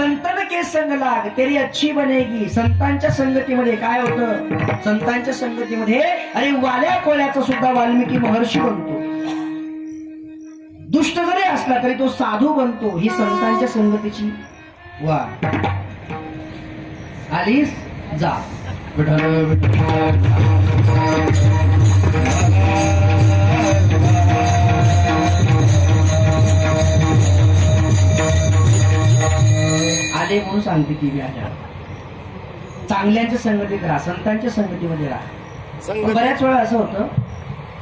संतन के संग लाग. तेरी अच्छी बनेगी. संतांच्या संगतीमध्ये काय होतं? संतांच्या संगतीमध्ये अरे वाल्या कोल्याचा सुद्धा वाल्मिकी महर्षी बनतो. दुष्ट जरी असला तरी तो साधू बनतो. ही संतांच्या संगतीची वा आलीस? जा. विठल विठल आले म्हणून सांगते ती आल्या चांगल्यांच्या संगतीत राहा संतांच्या संगतीमध्ये राहा. बऱ्याच वेळा असं होतं.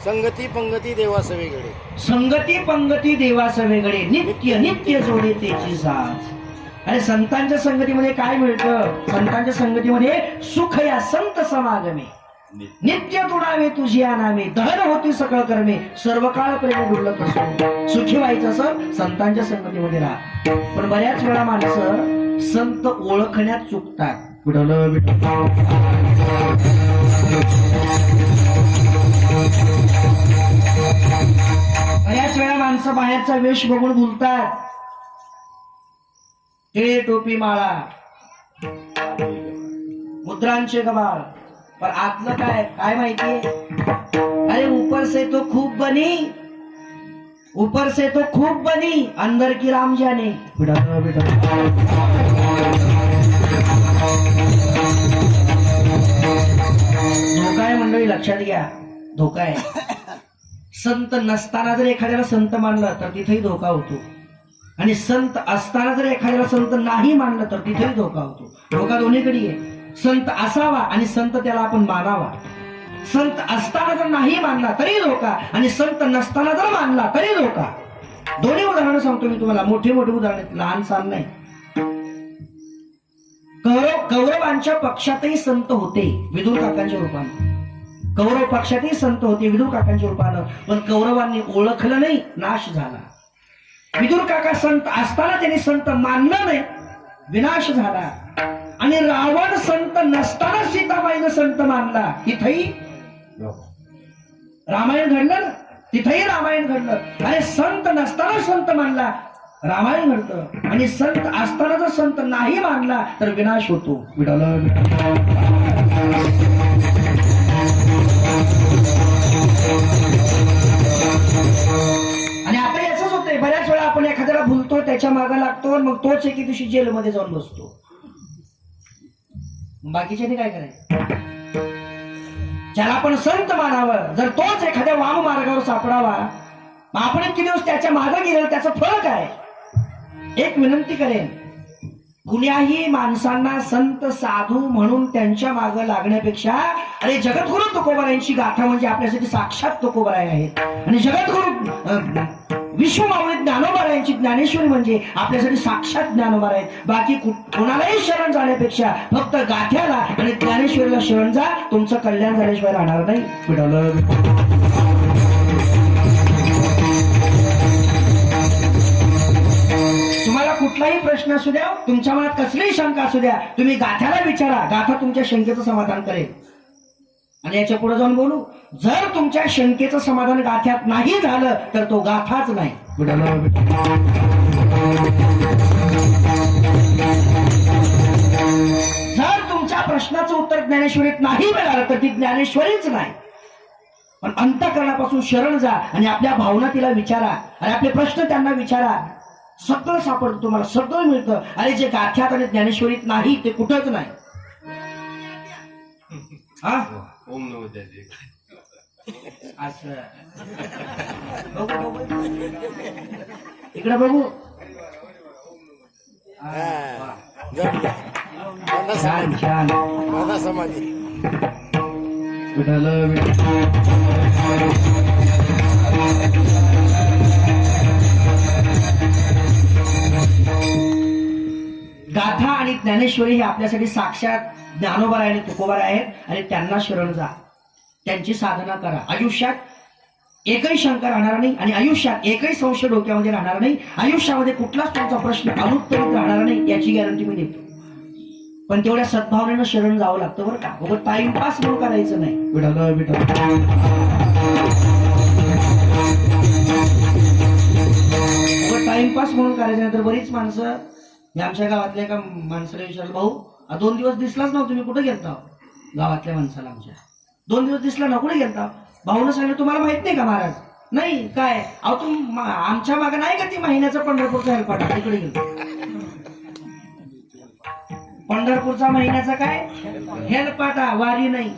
संगती पंगती देवा सवेकडे संगती पंगती देवास वेगळे नित्य नित्य जोडे त्याची साथ आणि संतांच्या संगतीमध्ये काय मिळतं? संतांच्या संगतीमध्ये सुख या संत समागमे. नित्य तुडावे तुझी नामे. दहन होती सकळ कर्मे. सर्व काळ प्रेम डुलत असो सुखी व्हायचं असं संतांच्या संगतीमध्ये राहा. पण बऱ्याच वेळा माणसं संत ओळखण्यात चुकतात. कुठलं बऱ्याच वेळा माणसं बाहेरचा वेश बघून बोलतात. ते टोपी माळा. मुद्रांचे गबाळ पण आतलं काय? काय माहिती अरे उपर से तो खूप बनी. ऊपर से तो खूप बनी अंदर की राम जाने. बिडा बिडा धोका आहे मंडळी लक्षात घ्या. धोका आहे. संत नसताना जर एखाद्याला संत मानलं तर तिथेही धोका होतो. आणि संत असताना जर एखाद्याला संत नाही मानलं तर तिथेही धोका होतो. धोका दोन्हीकडे आहे. संत असावा आणि संत त्याला आपण मानावा. संत असताना जर नाही मानला तरी धोका. आणि संत नसताना जर मानला तरी धोका. दोन्ही उदाहरणं सांगतो मी तुम्हाला. मोठे मोठे उदाहरण लहान सहान नाही. कौरव कौरवांच्या पक्षातही संत होते विदुर काकांच्या रूपानं. कौरव पक्षातही संत होते विदुर काकांच्या रूपानं. पण कौरवांनी ओळखलं नाही नाश झाला. विदुर काका संत असताना त्यांनी संत मानलं नाही विनाश झाला. आणि रावण संत नसताना सीताबाईनं संत मानला. इथंही हो. रामायण घडलं ना? तिथेही रामायण घडलं. अरे संत नसताना संत मानला. रामायण घडतं. आणि संत असताना जर संत नाही मानला तर विनाश होतो. आणि आता याच होतंय. बऱ्याच वेळा आपण एखाद्याला भुलतो त्याच्यामागे लागतो मग तोच एके दिवशी जेलमध्ये जाऊन बसतो. बाकीच्याने काय करायचं? ज्याला आपण संत मानावं जर तोच एखाद्या वाम मार्गावर सापडावा मग आपण किती दिवस त्याच्यामागे गेलं त्याचं फळ काय? एक विनंती करेन. कुण्याही माणसांना संत साधू म्हणून त्यांच्या मागे लागण्यापेक्षा अरे जगद्गुरु तुकोबरायांची गाथा म्हणजे आपल्यासाठी साक्षात तुकोबराय आहेत. आणि जगद्गुरु माऊली विश्वमावळी ज्ञानोबारायांची ज्ञानेश्वरी म्हणजे आपल्यासाठी साक्षात ज्ञानोबार आहेत. बाकी कोणालाही शरण जाण्यापेक्षा फक्त गाठ्याला आणि ज्ञानेश्वरीला शरण जा. तुमचं कल्याण झाल्याशिवाय राहणार नाही. तुम्हाला कुठलाही प्रश्न असू द्या तुमच्या मनात कसलीही शंका असू द्या तुम्ही गाथ्याला विचारा. गाथा तुमच्या शंकेचं समाधान करेल. आणि याच्यापुढे जाऊन बोलू. जर तुमच्या शंकेचं समाधान गाथ्यात नाही झालं तर तो गाथाच नाही. जर तुमच्या प्रश्नाचं उत्तर ज्ञानेश्वरीत नाही मिळालं तर ती ज्ञानेश्वरीच नाही. पण अंतकरणापासून शरण जा आणि आपल्या भावना तिला विचारा आणि आपले प्रश्न त्यांना विचारा. सगळं सापडतं तुम्हाला सगळं मिळतं. आणि जे गाथ्यात आणि ज्ञानेश्वरीत नाही ते कुठंच नाही. हा? ओम असं बघू, बघू. इकडे बघू हा, छान छान. समाधी. विठालं. गाथा आणि ज्ञानेश्वरी हे आपल्यासाठी साक्षात ज्ञानोबर आहे आणि तुकोबर आहेत आणि त्यांना शरण जा. त्यांची साधना करा. आयुष्यात एकही शंका राहणार नाही आणि आयुष्यात एकही संशय डोक्यामध्ये राहणार नाही. आयुष्यामध्ये कुठलाच तुमचा प्रश्न अनुत्तरित राहणार नाही याची गॅरंटी मी देतो. पण तेवढ्या सद्भावनेनं शरण जावं लागतं बरं का. उगाच टाइमपास म्हणून करायचं नाही. विठालं, विठालं. टाइमपास म्हणून करायचं नाही तर बरीच माणसं मी आमच्या गावातल्या एका माणसाला विचारलं भाऊ दोन दिवस दिसलाच ना तुम्ही कुठे गेलता? गावातल्या माणसाला आमच्या. दोन दिवस दिसला ना कुठे गेलता? भाऊनं सांगितलं तुम्हाला माहीत नाही का महाराज? नाही काय? अहो तुम आमच्या मागे नाही का ती महिन्याचा पंढरपूरचा हेल्पाटा? तिकडे गेलो पंढरपूरचा महिन्याचा काय? हेलपाटा वारी नाही.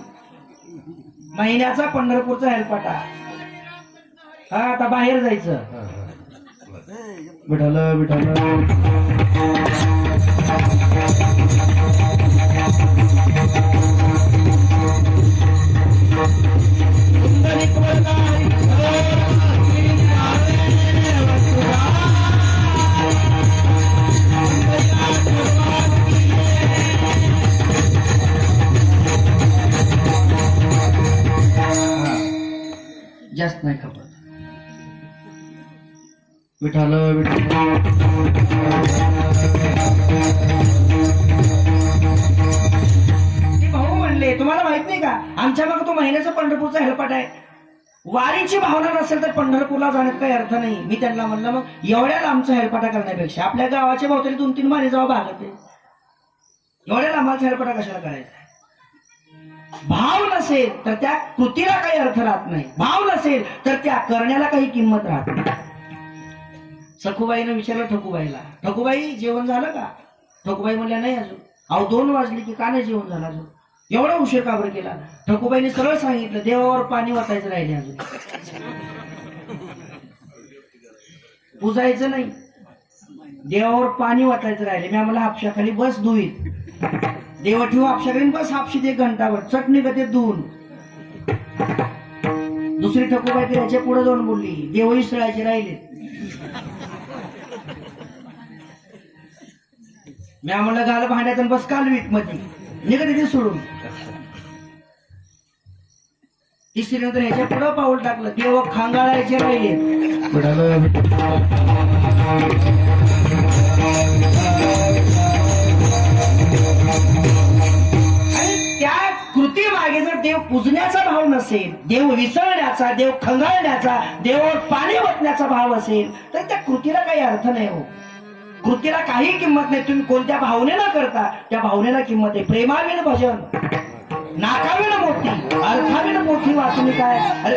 महिन्याचा पंढरपूरचा हेलपाटा. हा आता बाहेर जायचं. विठाल विठाल विठाल भाऊ म्हणले तुम्हाला माहीत नाही का? आमच्या मग तो महिन्याचा पंढरपूरचा हेलपाट आहे. वारीची भावना नसेल तर पंढरपूरला जाण्यात काही अर्थ नाही. मी त्यांना म्हणलं मग एवढ्या लांबचा हेलपाटा करण्यापेक्षा आपल्या गावाच्या भावतरी दोन तीन माने जावं भागत एवढ्या लांबाचा हेलपाटा कशाला करायचा भाव नसेल तर त्या कृतीला काही अर्थ राहत नाही. भाव नसेल तर त्या करण्याला काही किंमत राहत नाही. सखूबाईनं विचारलं ठकूबाईला ठकूबाई जेवण झालं का? ठकूबाई म्हणल्या नाही अजून. अहो दोन वाजले की का नाही जेवण झालं अजून. एवढा उशीर काबर केला? ठकूबाईने सरळ सांगितलं देवावर पाणी वाचायचं राहिले अजून. पुजायचं नाही. देवावर पाणी वाचायचं राहिले. मी आम्हाला हापशाखाली बस धुईत देव ठेवू हापशाखाली बस हापशीत एक घंटावर चटणी गते धुवून दुसरी ठकूबाई त्याच्या पुढे जाऊन बोलली देवही सळायचे राहिले. मी आम्हाला गाल भांड्यात बस कालवीत मध्ये. निघत ते सोडून. तिसरी ह्याच्या पुढं पाऊल टाकलं. देव खांगाळायचे राहिले आणि त्या कृती मागे जर देव पुजण्याचा भाव नसेल देव विसरण्याचा देव खंगाळण्याचा देवावर पाणी ओतण्याचा भाव असेल तर त्या कृतीला काही अर्थ नाही हो. कृतीला काही किंमत नाही. तुम्ही कोणत्या भावनेला करता? त्या भावनेला किंमत आहे. प्रेमाविण भजन. नाकाविण मोठी अर्थाविन मोठी वाचून काय अरे